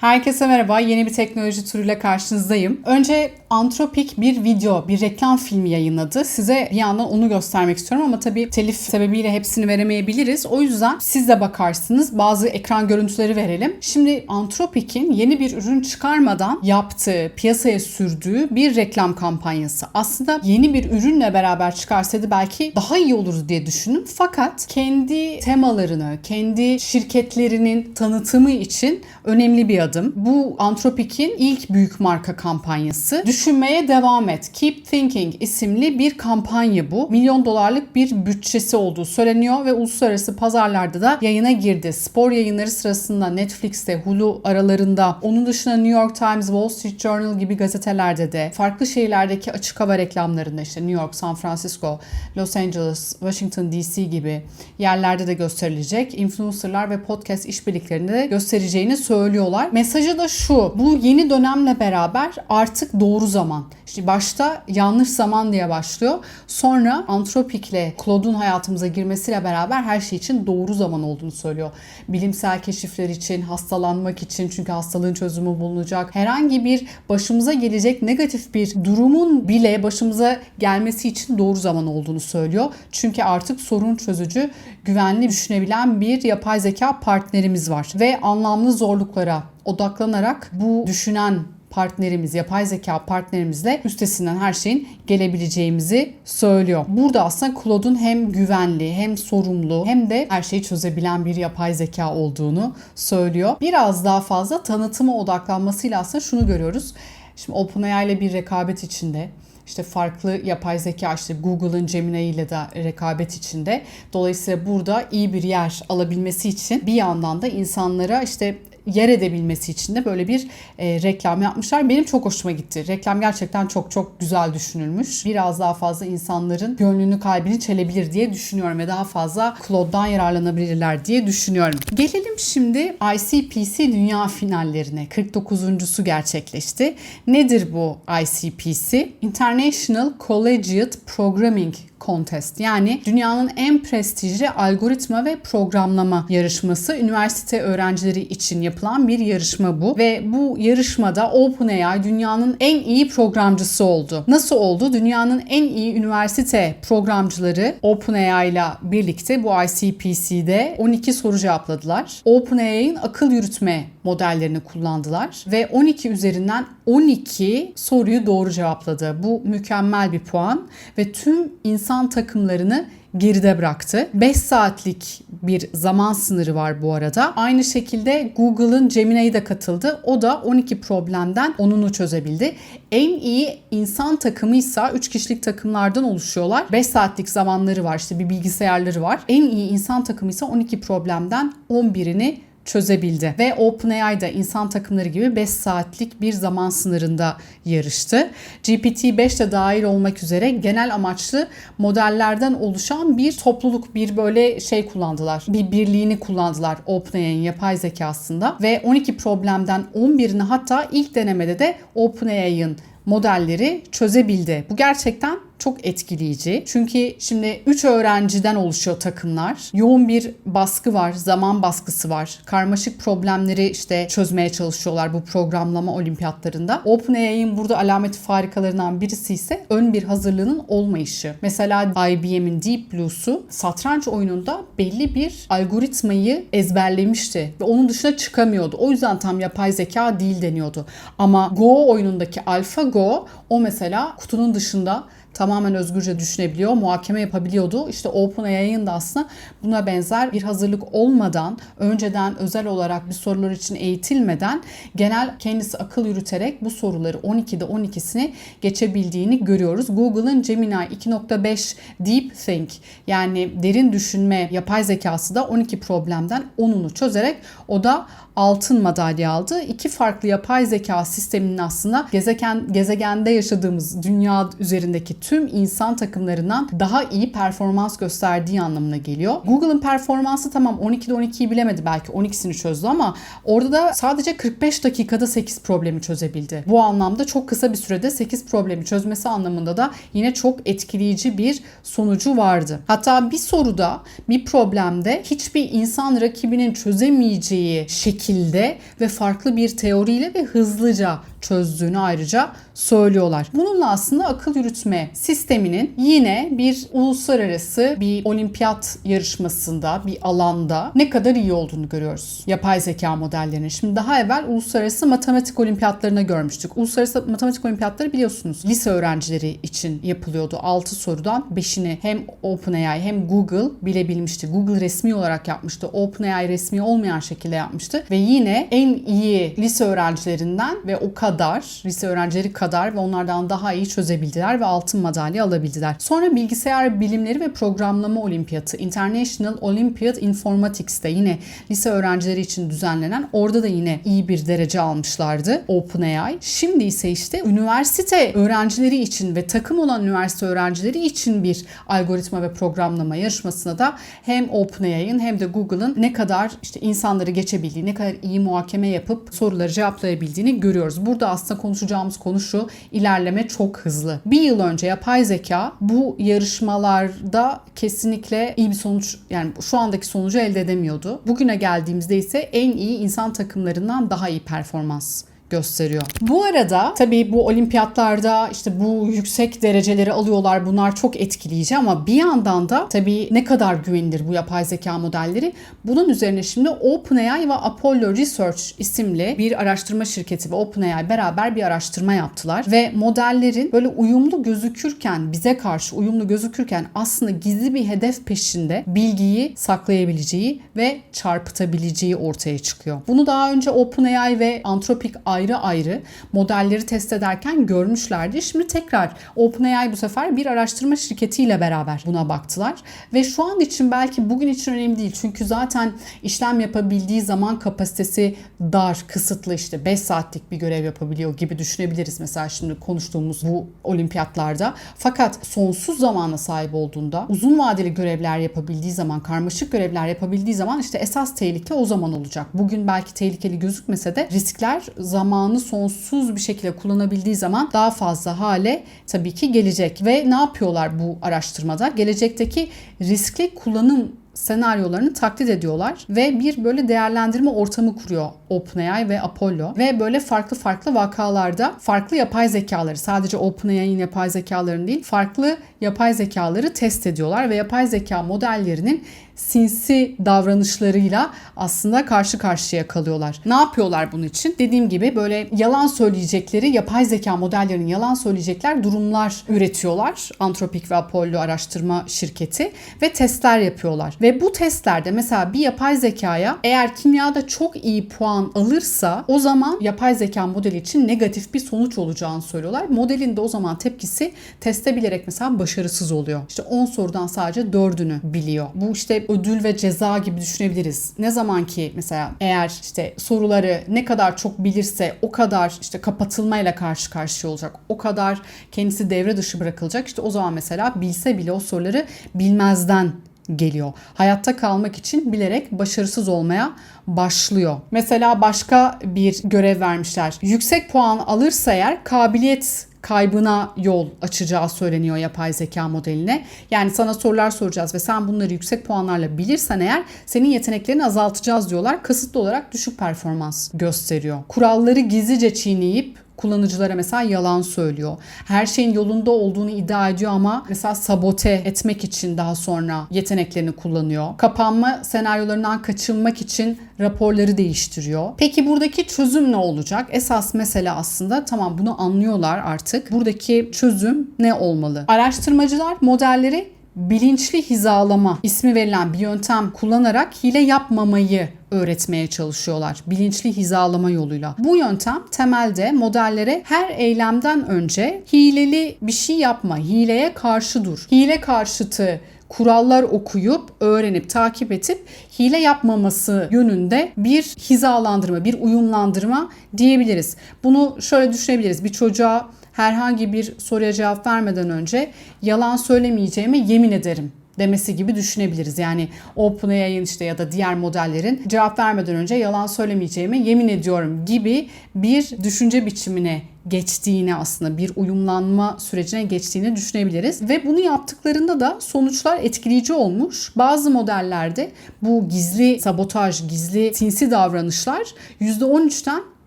Herkese merhaba. Yeni bir teknoloji turuyla karşınızdayım. Önce Antropik bir video, bir reklam filmi yayınladı. Size bir yandan onu göstermek istiyorum ama tabii telif sebebiyle hepsini veremeyebiliriz. O yüzden siz de bakarsınız. Bazı ekran görüntüleri verelim. Şimdi Antropik'in yeni bir ürün çıkarmadan yaptığı, piyasaya sürdüğü bir reklam kampanyası. Aslında yeni bir ürünle beraber çıkarsaydı belki daha iyi olurdu diye düşündüm. Fakat kendi temalarını, kendi şirketlerinin tanıtımı için önemli bir adım. Bu Antropik'in ilk büyük marka kampanyası. Düşünmeye devam et. Keep Thinking isimli bir kampanya bu. Milyon dolarlık bir bütçesi olduğu söyleniyor ve uluslararası pazarlarda da yayına girdi. Spor yayınları sırasında Netflix'te, Hulu aralarında, onun dışında New York Times, Wall Street Journal gibi gazetelerde de, farklı şehirlerdeki açık hava reklamlarında işte New York, San Francisco, Los Angeles, Washington DC gibi yerlerde de gösterilecek. Influencerlar ve podcast işbirliklerinde de göstereceğini söylüyorlar. Mesajı da şu. Bu yeni dönemle beraber artık doğru zaman. İşte başta yanlış zaman diye başlıyor. Sonra Antropik'le Claude'un hayatımıza girmesiyle beraber her şey için doğru zaman olduğunu söylüyor. Bilimsel keşifler için, hastalanmak için çünkü hastalığın çözümü bulunacak. Herhangi bir başımıza gelecek negatif bir durumun bile başımıza gelmesi için doğru zaman olduğunu söylüyor. Çünkü artık sorun çözücü, güvenli düşünebilen bir yapay zeka partnerimiz var. Ve anlamlı zorluklara odaklanarak bu düşünen partnerimiz, yapay zeka partnerimizle üstesinden her şeyin gelebileceğimizi söylüyor. Burada aslında Claude'un hem güvenli hem sorumlu hem de her şeyi çözebilen bir yapay zeka olduğunu söylüyor. Biraz daha fazla tanıtıma odaklanmasıyla aslında şunu görüyoruz. Şimdi OpenAI ile bir rekabet içinde işte farklı yapay zeka işte Google'ın Gemini ile de rekabet içinde. Dolayısıyla burada iyi bir yer alabilmesi için bir yandan da insanlara işte yer edebilmesi için de böyle bir e, reklam yapmışlar. Benim çok hoşuma gitti. Reklam gerçekten çok çok güzel düşünülmüş. Biraz daha fazla insanların gönlünü kalbini çelebilir diye düşünüyorum ve daha fazla Claude'dan yararlanabilirler diye düşünüyorum. Gelelim şimdi ICPC dünya finallerine. 49.sü gerçekleşti. Nedir bu ICPC? International Collegiate Programming Contest yani dünyanın en prestijli algoritma ve programlama yarışması üniversite öğrencileri için yapılan bir yarışma bu ve bu yarışmada OpenAI dünyanın en iyi programcısı oldu. Nasıl oldu? Dünyanın en iyi üniversite programcıları OpenAI ile birlikte bu ICPC'de 12 soru cevapladılar. OpenAI'nin akıl yürütme modellerini kullandılar ve 12 üzerinden 12 soruyu doğru cevapladı. Bu mükemmel bir puan ve tüm insan takımlarını geride bıraktı. 5 saatlik bir zaman sınırı var bu arada. Aynı şekilde Google'ın Gemini'ye de katıldı. O da 12 problemden 10'unu çözebildi. En iyi insan takımıysa 3 kişilik takımlardan oluşuyorlar. 5 saatlik zamanları var. İşte bir bilgisayarları var. En iyi insan takımıysa 12 problemden 11'ini çözebildi. Ve OpenAI da insan takımları gibi 5 saatlik bir zaman sınırında yarıştı. GPT-5 de dahil olmak üzere genel amaçlı modellerden oluşan bir topluluk, bir böyle şey kullandılar. Bir birliğini kullandılar OpenAI'nin yapay zekasında ve 12 problemden 11'ini hatta ilk denemede de OpenAI'nin modelleri çözebildi. Bu gerçekten çok etkileyici. Çünkü şimdi 3 öğrenciden oluşuyor takımlar. Yoğun bir baskı var, zaman baskısı var. Karmaşık problemleri işte çözmeye çalışıyorlar bu programlama olimpiyatlarında. OpenAI'nin burada alamet farikalarından birisi ise ön bir hazırlığının olmayışı. Mesela IBM'in Deep Blue'su satranç oyununda belli bir algoritmayı ezberlemişti ve onun dışına çıkamıyordu. O yüzden tam yapay zeka değil deniyordu. Ama Go oyunundaki AlphaGo o mesela kutunun dışında tamamen özgürce düşünebiliyor, muhakeme yapabiliyordu. İşte OpenAI'nin de aslında buna benzer bir hazırlık olmadan, önceden özel olarak bir sorular için eğitilmeden genel kendisi akıl yürüterek bu soruları 12'de 12'sini geçebildiğini görüyoruz. Google'ın Gemini 2.5 Deep Think yani derin düşünme yapay zekası da 12 problemden 10'unu çözerek o da altın madalya aldı. İki farklı yapay zeka sisteminin aslında gezegen gezegende yaşadığımız dünya üzerindeki tüm insan takımlarından daha iyi performans gösterdiği anlamına geliyor. Google'ın performansı tamam 12'de 12'yi bilemedi belki 12'sini çözdü ama orada da sadece 45 dakikada 8 problemi çözebildi. Bu anlamda çok kısa bir sürede 8 problemi çözmesi anlamında da yine çok etkileyici bir sonucu vardı. Hatta bir soruda bir problemde hiçbir insan rakibinin çözemeyeceği şekilde şekilde ve farklı bir teoriyle ve hızlıca çözdüğünü ayrıca söylüyorlar. Bununla aslında akıl yürütme sisteminin yine bir uluslararası bir olimpiyat yarışmasında bir alanda ne kadar iyi olduğunu görüyoruz. Yapay zeka modellerinin. Şimdi daha evvel uluslararası matematik olimpiyatlarına görmüştük. Uluslararası matematik olimpiyatları biliyorsunuz lise öğrencileri için yapılıyordu. 6 sorudan 5'ini hem OpenAI hem Google bilebilmişti. Google resmi olarak yapmıştı. OpenAI resmi olmayan şekilde yapmıştı ve yine en iyi lise öğrencilerinden ve o kadar lise öğrencileri kadar ve onlardan daha iyi çözebildiler ve altın madalya alabildiler. Sonra bilgisayar bilimleri ve programlama olimpiyatı International Olympiad Informatics'te yine lise öğrencileri için düzenlenen orada da yine iyi bir derece almışlardı OpenAI. Şimdi ise işte üniversite öğrencileri için ve takım olan üniversite öğrencileri için bir algoritma ve programlama yarışmasına da hem OpenAI'ın hem de Google'ın ne kadar işte insanları geçebildiği, ne kadar iyi muhakeme yapıp soruları cevaplayabildiğini görüyoruz. Burada aslında konuşacağımız konu şu, ilerleme çok hızlı. Bir yıl önce yapay zeka bu yarışmalarda kesinlikle iyi bir sonuç yani şu andaki sonucu elde edemiyordu. Bugüne geldiğimizde ise en iyi insan takımlarından daha iyi performans gösteriyor. Bu arada tabii bu olimpiyatlarda işte bu yüksek dereceleri alıyorlar. Bunlar çok etkileyici ama bir yandan da tabii ne kadar güvenilir bu yapay zeka modelleri? Bunun üzerine şimdi OpenAI ve Apollo Research isimli bir araştırma şirketi ve OpenAI beraber bir araştırma yaptılar ve modellerin böyle uyumlu gözükürken bize karşı uyumlu gözükürken aslında gizli bir hedef peşinde bilgiyi saklayabileceği ve çarpıtabileceği ortaya çıkıyor. Bunu daha önce OpenAI ve Anthropic ayrı ayrı modelleri test ederken görmüşlerdi. Şimdi tekrar OpenAI bu sefer bir araştırma şirketiyle beraber buna baktılar. Ve şu an için belki bugün için önemli değil. Çünkü zaten işlem yapabildiği zaman kapasitesi dar, kısıtlı işte 5 saatlik bir görev yapabiliyor gibi düşünebiliriz. Mesela şimdi konuştuğumuz bu olimpiyatlarda. Fakat sonsuz zamana sahip olduğunda, uzun vadeli görevler yapabildiği zaman, karmaşık görevler yapabildiği zaman işte esas tehlike o zaman olacak. Bugün belki tehlikeli gözükmese de riskler zamanı sonsuz bir şekilde kullanabildiği zaman daha fazla hale tabii ki gelecek. Ve ne yapıyorlar bu araştırmada? Gelecekteki riskli kullanım senaryolarını taklit ediyorlar ve bir böyle değerlendirme ortamı kuruyor OpenAI ve Apollo ve böyle farklı farklı vakalarda farklı yapay zekaları sadece OpenAI'nin yapay zekalarını değil farklı yapay zekaları test ediyorlar ve yapay zeka modellerinin sinsi davranışlarıyla aslında karşı karşıya kalıyorlar. Ne yapıyorlar bunun için? Dediğim gibi böyle yalan söyleyecekleri yapay zeka modellerinin yalan söyleyecekler durumlar üretiyorlar. Antropik ve Apollo araştırma şirketi ve testler yapıyorlar. Ve bu testlerde mesela bir yapay zekaya eğer kimyada çok iyi puan alırsa o zaman yapay zeka modeli için negatif bir sonuç olacağını söylüyorlar. Modelin de o zaman tepkisi teste bilerek mesela başarısız oluyor. İşte 10 sorudan sadece 4'ünü biliyor. Bu işte ödül ve ceza gibi düşünebiliriz. Ne zaman ki mesela eğer işte soruları ne kadar çok bilirse o kadar işte kapatılmayla karşı karşıya olacak. O kadar kendisi devre dışı bırakılacak. İşte o zaman mesela bilse bile o soruları bilmezden geliyor. Hayatta kalmak için bilerek başarısız olmaya başlıyor. Mesela başka bir görev vermişler. Yüksek puan alırsa eğer kabiliyet kaybına yol açacağı söyleniyor yapay zeka modeline. Yani sana sorular soracağız ve sen bunları yüksek puanlarla bilirsen eğer senin yeteneklerini azaltacağız diyorlar. Kasıtlı olarak düşük performans gösteriyor. Kuralları gizlice çiğneyip kullanıcılara mesela yalan söylüyor. Her şeyin yolunda olduğunu iddia ediyor ama mesela sabote etmek için daha sonra yeteneklerini kullanıyor. Kapanma senaryolarından kaçınmak için raporları değiştiriyor. Peki buradaki çözüm ne olacak? Esas mesele aslında tamam bunu anlıyorlar artık. Buradaki çözüm ne olmalı? Araştırmacılar modelleri bilinçli hizalama ismi verilen bir yöntem kullanarak hile yapmamayı öğretmeye çalışıyorlar bilinçli hizalama yoluyla. Bu yöntem temelde modellere her eylemden önce hileli bir şey yapma, hileye karşı dur. Hile karşıtı kurallar okuyup, öğrenip, takip edip hile yapmaması yönünde bir hizalandırma, bir uyumlandırma diyebiliriz. Bunu şöyle düşünebiliriz. Bir çocuğa herhangi bir soruya cevap vermeden önce yalan söylemeyeceğime yemin ederim demesi gibi düşünebiliriz. Yani OpenAI'ın işte ya da diğer modellerin cevap vermeden önce yalan söylemeyeceğime yemin ediyorum gibi bir düşünce biçimine geçtiğini aslında bir uyumlanma sürecine geçtiğini düşünebiliriz. Ve bunu yaptıklarında da sonuçlar etkileyici olmuş. Bazı modellerde bu gizli sabotaj, gizli sinsi davranışlar %13'ten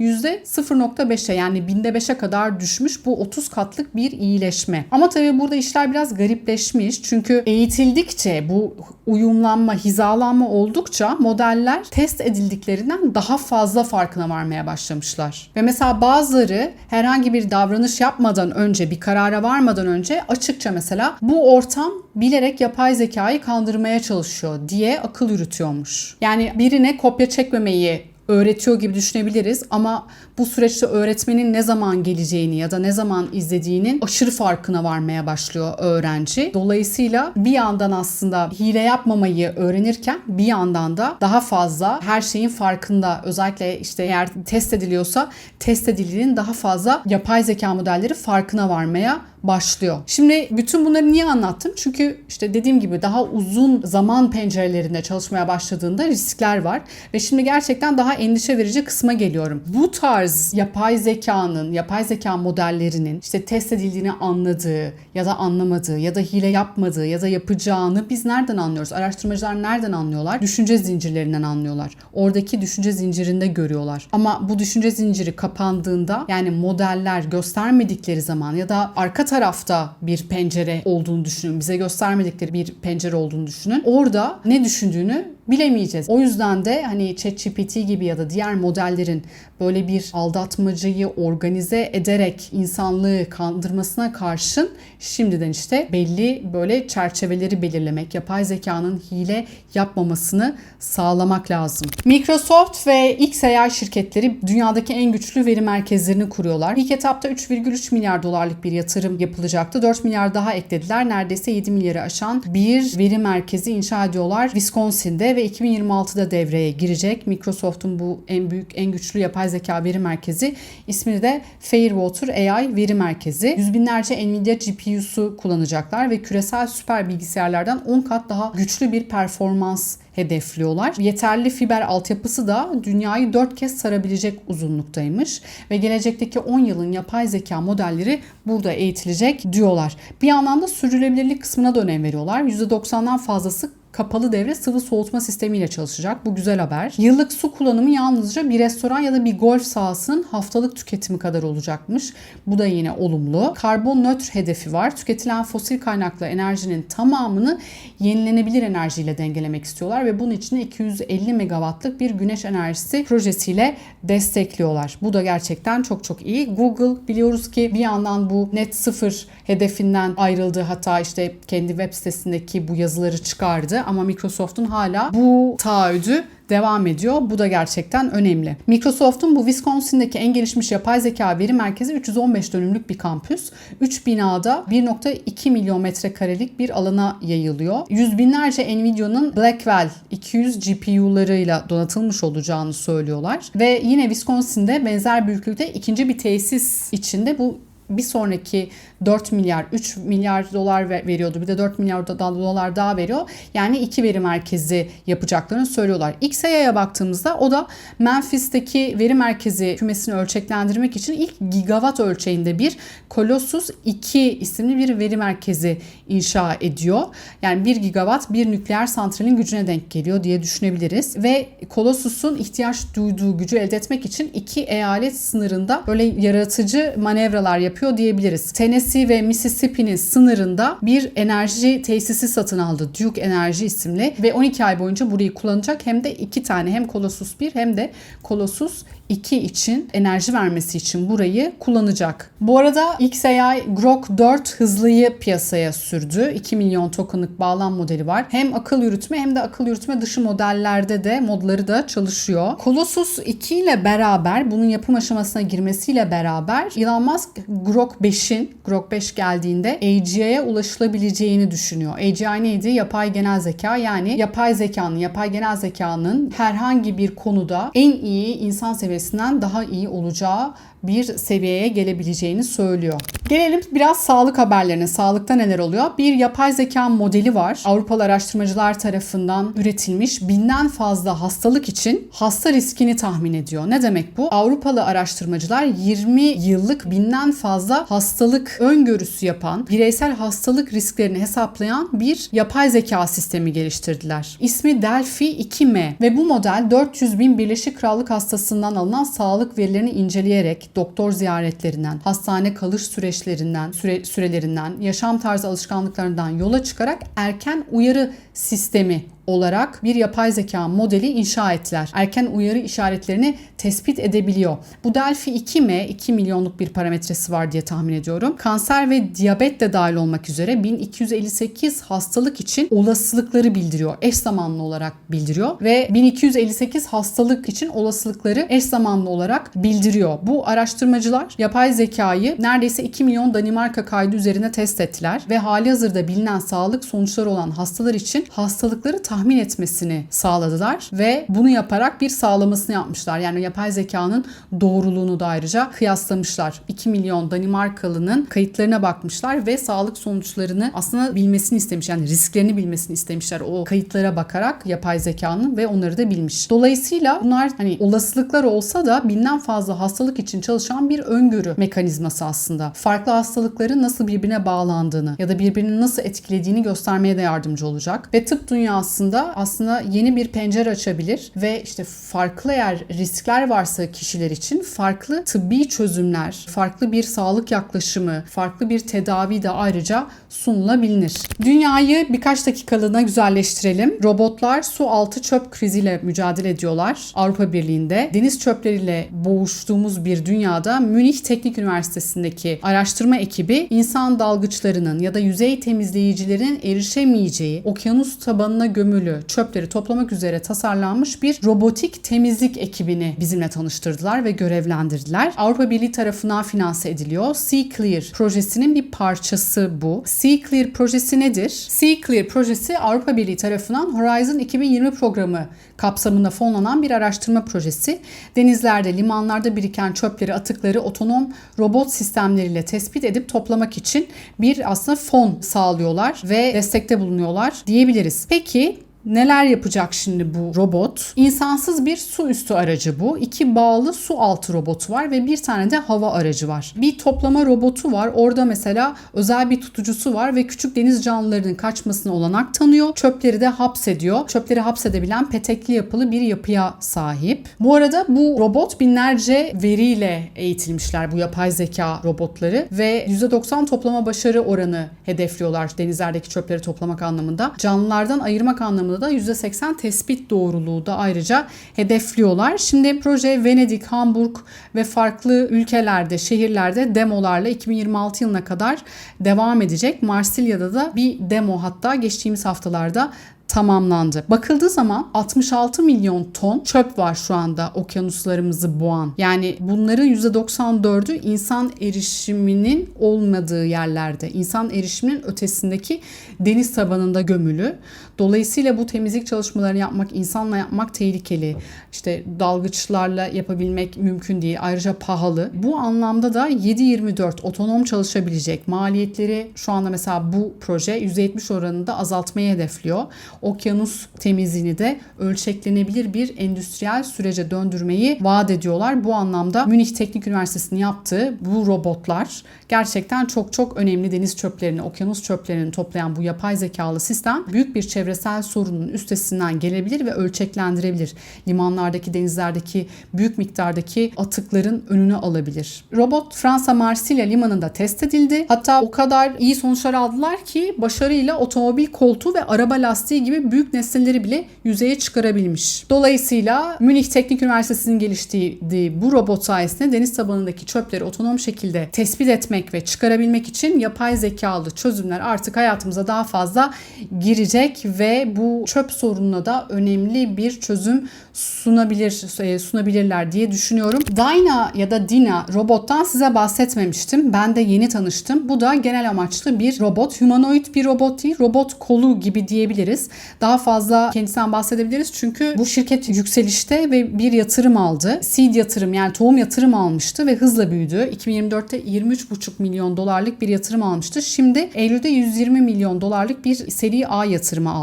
%0.5'e yani binde 5'e kadar düşmüş bu 30 katlık bir iyileşme. Ama tabii burada işler biraz garipleşmiş. Çünkü eğitildikçe bu uyumlanma, hizalanma oldukça modeller test edildiklerinden daha fazla farkına varmaya başlamışlar. Ve mesela bazıları herhangi bir davranış yapmadan önce, bir karara varmadan önce açıkça mesela bu ortam bilerek yapay zekayı kandırmaya çalışıyor diye akıl yürütüyormuş. Yani birine kopya çekmemeyi öğretiyor gibi düşünebiliriz ama bu süreçte öğretmenin ne zaman geleceğini ya da ne zaman izlediğinin aşırı farkına varmaya başlıyor öğrenci. Dolayısıyla bir yandan aslında hile yapmamayı öğrenirken bir yandan da daha fazla her şeyin farkında özellikle işte eğer test ediliyorsa test edildiğinin daha fazla yapay zeka modelleri farkına varmaya başlıyor. Şimdi bütün bunları niye anlattım? Çünkü işte dediğim gibi daha uzun zaman pencerelerinde çalışmaya başladığında riskler var ve şimdi gerçekten daha endişe verici kısma geliyorum. Bu tarz yapay zekanın, yapay zeka modellerinin işte test edildiğini anladığı ya da anlamadığı ya da hile yapmadığı ya da yapacağını biz nereden anlıyoruz? Araştırmacılar nereden anlıyorlar? Düşünce zincirlerinden anlıyorlar. Oradaki düşünce zincirinde görüyorlar. Ama bu düşünce zinciri kapandığında yani modeller göstermedikleri zaman ya da arka tarafta bir pencere olduğunu düşünün. Bize göstermedikleri bir pencere olduğunu düşünün. Orada ne düşündüğünü bilemeyeceğiz. O yüzden de hani ChatGPT gibi ya da diğer modellerin böyle bir aldatmacayı organize ederek insanlığı kandırmasına karşın şimdiden işte belli böyle çerçeveleri belirlemek, yapay zekanın hile yapmamasını sağlamak lazım. Microsoft ve XAI şirketleri dünyadaki en güçlü veri merkezlerini kuruyorlar. İlk etapta 3,3 milyar dolarlık bir yatırım yapılacaktı. 4 milyar daha eklediler. Neredeyse 7 milyarı aşan bir veri merkezi inşa ediyorlar Wisconsin'de ve 2026'da devreye girecek. Microsoft'un bu en büyük, en güçlü yapay zeka veri merkezi ismini de Fairwater AI Veri Merkezi. Yüz binlerce Nvidia GPU'su kullanacaklar ve küresel süper bilgisayarlardan 10 kat daha güçlü bir performans hedefliyorlar. Yeterli fiber altyapısı da dünyayı 4 kez sarabilecek uzunluktaymış ve gelecekteki 10 yılın yapay zeka modelleri burada eğitilecek diyorlar. Bir yandan da sürdürülebilirlik kısmına da önem veriyorlar. %90'dan fazlası kapalı devre sıvı soğutma sistemiyle çalışacak. Bu güzel haber. Yıllık su kullanımı yalnızca bir restoran ya da bir golf sahasının haftalık tüketimi kadar olacakmış. Bu da yine olumlu. Karbon nötr hedefi var. Tüketilen fosil kaynaklı enerjinin tamamını yenilenebilir enerjiyle dengelemek istiyorlar ve bunun için 250 megawattlık bir güneş enerjisi projesiyle destekliyorlar. Bu da gerçekten çok çok iyi. Google biliyoruz ki bir yandan bu net sıfır hedefinden ayrıldı. Hatta işte kendi web sitesindeki bu yazıları çıkardı ama Microsoft'un hala bu taahhüdü devam ediyor. Bu da gerçekten önemli. Microsoft'un bu Wisconsin'deki en gelişmiş yapay zeka veri merkezi 315 dönümlük bir kampüs. 3 binada 1.2 milyon metrekarelik bir alana yayılıyor. Yüz binlerce Nvidia'nın Blackwell 200 GPU'larıyla donatılmış olacağını söylüyorlar. Ve yine Wisconsin'de benzer büyüklükte ikinci bir tesis içinde bu bir sonraki 4 milyar 3 milyar dolar veriyordu. Bir de 4 milyar dolar daha veriyor. Yani iki veri merkezi yapacaklarını söylüyorlar. XAI'ye baktığımızda o da Memphis'teki veri merkezi kümesini ölçeklendirmek için ilk gigawatt ölçeğinde bir Colossus 2 isimli bir veri merkezi inşa ediyor. Yani 1 gigawatt bir nükleer santralin gücüne denk geliyor diye düşünebiliriz. Ve Colossus'un ihtiyaç duyduğu gücü elde etmek için iki eyalet sınırında böyle yaratıcı manevralar yapıyor diyebiliriz. Tennessee ve Mississippi'nin sınırında bir enerji tesisi satın aldı. Duke Enerji isimli ve 12 ay boyunca burayı kullanacak. Hem de iki tane hem Colossus 1 hem de Colossus 2 için enerji vermesi için burayı kullanacak. Bu arada XAI Grok 4 hızlıyı piyasaya sürdü. 2 milyon tokenlık bağlam modeli var. Hem akıl yürütme hem de akıl yürütme dışı modellerde de modları da çalışıyor. Colossus 2 ile beraber bunun yapım aşamasına girmesiyle beraber Elon Musk Grok 5'in Grok 5 geldiğinde AGI'ye ulaşılabileceğini düşünüyor. AGI neydi? Yapay genel zeka yani yapay zekanın, yapay genel zekanın herhangi bir konuda en iyi insan seviyesinden daha iyi olacağı bir seviyeye gelebileceğini söylüyor. Gelelim biraz sağlık haberlerine. Sağlıkta neler oluyor? Bir yapay zeka modeli var. Avrupalı araştırmacılar tarafından üretilmiş binden fazla hastalık için hasta riskini tahmin ediyor. Ne demek bu? Avrupalı araştırmacılar 20 yıllık binden fazla hastalık öngörüsü yapan, bireysel hastalık risklerini hesaplayan bir yapay zeka sistemi geliştirdiler. İsmi Delphi 2M ve bu model 400 bin Birleşik Krallık hastasından alınan sağlık verilerini inceleyerek doktor ziyaretlerinden, hastane kalış süreçlerinden, süre, sürelerinden, yaşam tarzı alışkanlıklarından yola çıkarak erken uyarı sistemi olarak bir yapay zeka modeli inşa ettiler. Erken uyarı işaretlerini tespit edebiliyor. Bu Delphi 2M 2 milyonluk bir parametresi var diye tahmin ediyorum. Kanser ve diyabet de dahil olmak üzere 1258 hastalık için olasılıkları bildiriyor. Eş zamanlı olarak bildiriyor ve 1258 hastalık için olasılıkları eş zamanlı olarak bildiriyor. Bu araştırmacılar yapay zekayı neredeyse 2 milyon Danimarka kaydı üzerine test ettiler ve hali hazırda bilinen sağlık sonuçları olan hastalar için hastalıkları tahmin etmesini sağladılar ve bunu yaparak bir sağlamasını yapmışlar. Yani yapay zekanın doğruluğunu da ayrıca kıyaslamışlar. 2 milyon Danimarkalının kayıtlarına bakmışlar ve sağlık sonuçlarını aslında bilmesini istemiş. Yani risklerini bilmesini istemişler o kayıtlara bakarak yapay zekanın ve onları da bilmiş. Dolayısıyla bunlar hani olasılıklar olsa da binden fazla hastalık için çalışan bir öngörü mekanizması aslında. Farklı hastalıkların nasıl birbirine bağlandığını ya da birbirini nasıl etkilediğini göstermeye de yardımcı olacak. Ve tıp dünyasında aslında yeni bir pencere açabilir ve işte farklı eğer riskler varsa kişiler için farklı tıbbi çözümler, farklı bir sağlık yaklaşımı, farklı bir tedavi de ayrıca sunulabilir. Dünyayı birkaç dakikalığına güzelleştirelim. Robotlar su altı çöp kriziyle mücadele ediyorlar Avrupa Birliği'nde. Deniz çöpleriyle boğuştuğumuz bir dünyada Münih Teknik Üniversitesi'ndeki araştırma ekibi insan dalgıçlarının ya da yüzey temizleyicilerin erişemeyeceği okyanus tabanına gömülü çöpleri toplamak üzere tasarlanmış bir robotik temizlik ekibini bizimle tanıştırdılar ve görevlendirdiler. Avrupa Birliği tarafından finanse ediliyor. Sea Clear projesinin bir parçası bu. Sea Clear projesi nedir? Sea Clear projesi Avrupa Birliği tarafından Horizon 2020 programı kapsamında fonlanan bir araştırma projesi. Denizlerde, limanlarda biriken çöpleri, atıkları otonom robot sistemleriyle tespit edip toplamak için bir aslında fon sağlıyorlar ve destekte bulunuyorlar diyebiliriz. Peki Neler yapacak şimdi bu robot? İnsansız bir su üstü aracı bu. İki bağlı su altı robotu var ve bir tane de hava aracı var. Bir toplama robotu var. Orada mesela özel bir tutucusu var ve küçük deniz canlılarının kaçmasına olanak tanıyor. Çöpleri de hapsediyor. Çöpleri hapsedebilen petekli yapılı bir yapıya sahip. Bu arada bu robot binlerce veriyle eğitilmişler bu yapay zeka robotları ve %90 toplama başarı oranı hedefliyorlar denizlerdeki çöpleri toplamak anlamında. Canlılardan ayırmak anlamında da %80 tespit doğruluğu da ayrıca hedefliyorlar. Şimdi proje Venedik, Hamburg ve farklı ülkelerde, şehirlerde demolarla 2026 yılına kadar devam edecek. Marsilya'da da bir demo hatta geçtiğimiz haftalarda tamamlandı. Bakıldığı zaman 66 milyon ton çöp var şu anda okyanuslarımızı boğan. Yani bunların %94'ü insan erişiminin olmadığı yerlerde, insan erişiminin ötesindeki deniz tabanında gömülü. Dolayısıyla bu temizlik çalışmalarını yapmak, insanla yapmak tehlikeli. İşte dalgıçlarla yapabilmek mümkün değil. Ayrıca pahalı. Bu anlamda da 7-24 otonom çalışabilecek maliyetleri şu anda mesela bu proje %70 oranında azaltmayı hedefliyor okyanus temizliğini de ölçeklenebilir bir endüstriyel sürece döndürmeyi vaat ediyorlar. Bu anlamda Münih Teknik Üniversitesi'nin yaptığı bu robotlar gerçekten çok çok önemli deniz çöplerini, okyanus çöplerini toplayan bu yapay zekalı sistem büyük bir çevresel sorunun üstesinden gelebilir ve ölçeklendirebilir. Limanlardaki, denizlerdeki büyük miktardaki atıkların önünü alabilir. Robot Fransa Marsilya limanında test edildi. Hatta o kadar iyi sonuçlar aldılar ki başarıyla otomobil koltuğu ve araba lastiği gibi büyük nesneleri bile yüzeye çıkarabilmiş. Dolayısıyla Münih Teknik Üniversitesi'nin geliştirdiği bu robot sayesinde deniz tabanındaki çöpleri otonom şekilde tespit etmek ve çıkarabilmek için yapay zekalı çözümler artık hayatımıza daha fazla girecek ve bu çöp sorununa da önemli bir çözüm sunabilir e, sunabilirler diye düşünüyorum. Dyna ya da Dina robottan size bahsetmemiştim. Ben de yeni tanıştım. Bu da genel amaçlı bir robot. Humanoid bir robot değil, robot kolu gibi diyebiliriz. Daha fazla kendisinden bahsedebiliriz çünkü bu şirket yükselişte ve bir yatırım aldı. Seed yatırım yani tohum yatırım almıştı ve hızla büyüdü. 2024'te 23,5 milyon dolarlık bir yatırım almıştı. Şimdi Eylül'de 120 milyon dolarlık bir seri A yatırımı aldı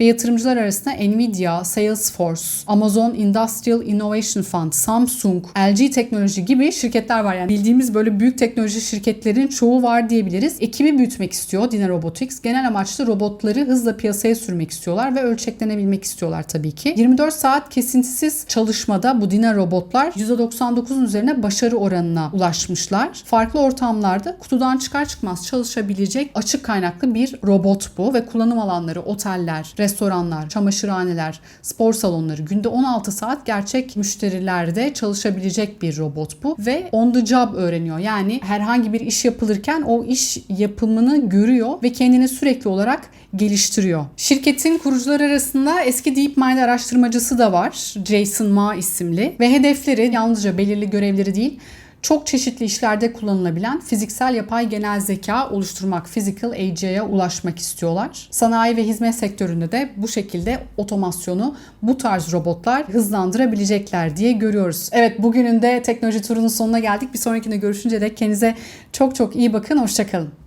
ve yatırımcılar arasında Nvidia, Salesforce, Amazon Industrial Innovation Fund, Samsung, LG Teknoloji gibi şirketler var. Yani bildiğimiz böyle büyük teknoloji şirketlerin çoğu var diyebiliriz. Ekibi büyütmek istiyor Dina Robotics. Genel amaçlı robotları hızla piyasaya sürmek istiyorlar ve ölçeklenebilmek istiyorlar tabii ki. 24 saat kesintisiz çalışmada bu Dina robotlar %99'un üzerine başarı oranına ulaşmışlar. Farklı ortamlarda kutudan çıkar çıkmaz çalışabilecek açık kaynaklı bir robot bu ve kullanım alanları oteller, restoranlar, çamaşırhaneler, spor salonları günde 16 saat gerçek müşterilerde çalışabilecek bir robot bu ve on the job öğreniyor. Yani herhangi bir iş yapılırken o iş yapımını görüyor ve kendini sürekli olarak geliştiriyor. Şirketin kurucular arasında eski DeepMind araştırmacısı da var. Jason Ma isimli ve hedefleri yalnızca belirli görevleri değil çok çeşitli işlerde kullanılabilen fiziksel yapay genel zeka oluşturmak, physical AGI'ye ulaşmak istiyorlar. Sanayi ve hizmet sektöründe de bu şekilde otomasyonu bu tarz robotlar hızlandırabilecekler diye görüyoruz. Evet bugünün de teknoloji turunun sonuna geldik. Bir sonrakinde görüşünce de kendinize çok çok iyi bakın. Hoşçakalın.